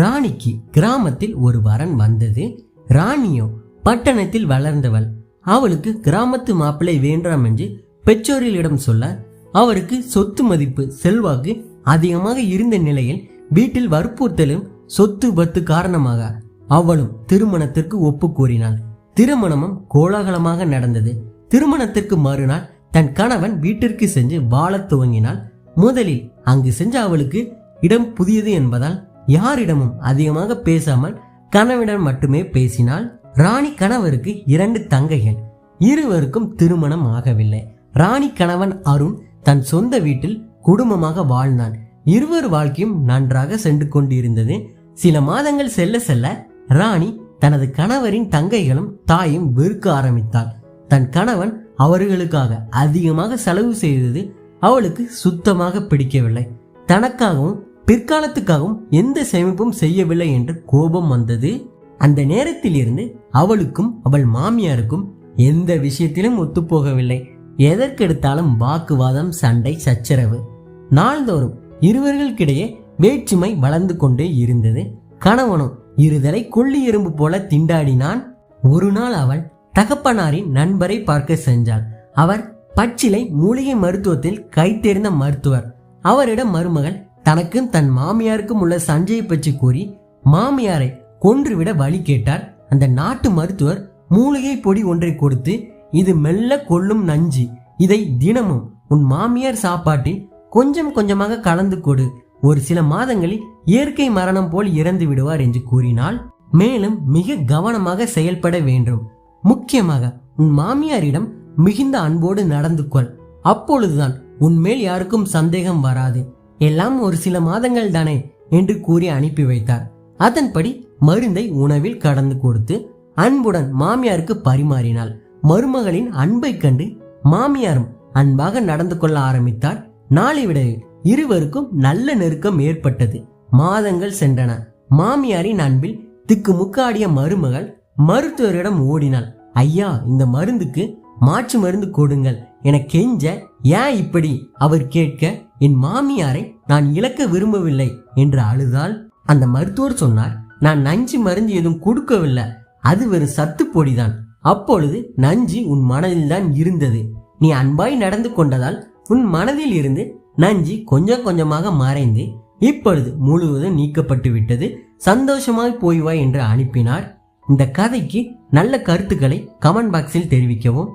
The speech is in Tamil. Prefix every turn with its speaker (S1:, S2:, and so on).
S1: ராணிக்கு கிராமத்தில் ஒரு வரன் வந்தது. ராணியோ பட்டணத்தில் வளர்ந்தவள். அவளுக்கு கிராமத்து மாப்பிள்ளை வேண்டாம் என்று பெற்றோரிடம் சொல்ல அவருக்கு சொத்து மதிப்பு செல்வாக்கு அதிகமாக இருந்த நிலையில் வீட்டில் வற்புறுத்தலும் சொத்து பத்து காரணமாக அவளும் திருமணத்திற்கு ஒப்பு கூறினாள். திருமணமும் கோலாகலமாக நடந்தது. திருமணத்திற்கு மறுநாள் தன் கணவன் வீட்டிற்கு சென்று வாழத் துவங்கினாள். முதலில் அங்கு சென்ற அவளுக்கு இடம் புதியது என்பதால் யாரிடமும் அதிகமாக பேசாமல் கணவனிடம் மட்டுமே பேசினாள் ராணி கணவருக்கு இரண்டு தங்கைகள். இருவருக்கும் திருமணம் ஆகவில்லை. ராணி கணவன் அருண் தன் சொந்த வீட்டில் குடும்பமாக வாழ்ந்தான். இருவர் வாழ்க்கையும் நன்றாக சென்று கொண்டிருந்தது. சில மாதங்கள் செல்ல செல்ல ராணி தனது கணவரின் தங்கைகளும் தாயும் வெறுக்க ஆரம்பித்தாள். தன் கணவன் அவர்களுக்காக அதிகமாக செலவு செய்தது அவளுக்கு சுத்தமாக பிடிக்கவில்லை. தனக்காகவும் பிற்காலத்துக்காகவும் எந்த சேமிப்பும் செய்யவில்லை என்று கோபம் வந்தது. அந்த நேரத்தில் இருந்து அவளுக்கும் அவள் மாமியாருக்கும் எந்த விஷயத்திலும் ஒத்துப்போகவில்லை. எதற்கெடுத்தாலும் வாக்குவாதம் சண்டை சச்சரவு. நாள்தோறும் இருவர்களுக்கிடையே வேற்றுமை வளர்ந்து கொண்டே இருந்தது. கணவனும் இருதலை கொள்ளி எறும்பு போல திண்டாடினான். ஒரு நாள் அவள் தகப்பனாரின் நண்பரை பார்க்க சென்றாள். அவர் பச்சிலை மூலிகை மருத்துவத்தில் கைத்தேர்ந்த மருத்துவர். அவரிடம் மருமகள் தனக்கும் தன் மாமியாருக்கும் உள்ள சஞ்சையை பற்றி கூறி மாமியாரை கொன்றுவிட வழி கேட்டார். அந்த நாட்டு மருத்துவர் மூலிகை பொடி ஒன்றை கொடுத்து இது மெல்ல கொல்லும் நஞ்சு. இதை தினமும் உன் மாமியார் சாப்பாட்டில் கொஞ்சம் கொஞ்சமாக கலந்து கொடு. ஒரு சில மாதங்களில் இயற்கை மரணம் போல் இறந்து விடுவார் என்று கூறினால் மேலும் மிக கவனமாக செயல்பட வேண்டும். முக்கியமாக உன் மாமியாரிடம் மிகுந்த அன்போடு நடந்து கொள். அப்பொழுதுதான் உன்மேல் யாருக்கும் சந்தேகம் வராது. எல்லாம் ஒரு சில மாதங்கள் தானே என்று கூறி அனுப்பி வைத்தார். அதன்படி மருந்தை உணவில் கடந்து கொடுத்து அன்புடன் மாமியாருக்கு பரிமாறினாள். மருமகளின் அன்பை கண்டு மாமியாரும் அன்பாக நடந்து கொள்ள ஆரம்பித்தார். நாளை விட இருவருக்கும் நல்ல நெருக்கம் ஏற்பட்டது. மாதங்கள் சென்றன. மாமியாரின் அன்பில் திக்கு முக்காடிய மருமகள் மருத்துவரிடம் ஓடினாள். ஐயா இந்த மருந்துக்கு மாற்று மருந்து கொடுங்கள். என கெஞ்ச ஏன் இப்படி அவர் கேட்க என் மாமியாரை நான் இழக்க விரும்பவில்லை என்று அழுதால் அந்த மருத்துவர் சொன்னார் நான் நஞ்சு மருந்து எதுவும் கொடுக்கவில்லை. அது வெறும் சத்து பொடிதான். அப்பொழுது நஞ்சு உன் மனதில்தான் இருந்தது. நீ அன்பாய் நடந்து கொண்டதால் உன் மனதில் இருந்து நஞ்சு கொஞ்சம் கொஞ்சமாக மறைந்து இப்பொழுது முழுவதும் நீக்கப்பட்டு விட்டது. சந்தோஷமாய் போய் என்று அனுப்பினார். இந்த கதைக்கு நல்ல கருத்துக்களை கமெண்ட் பாக்ஸில் தெரிவிக்கவும்.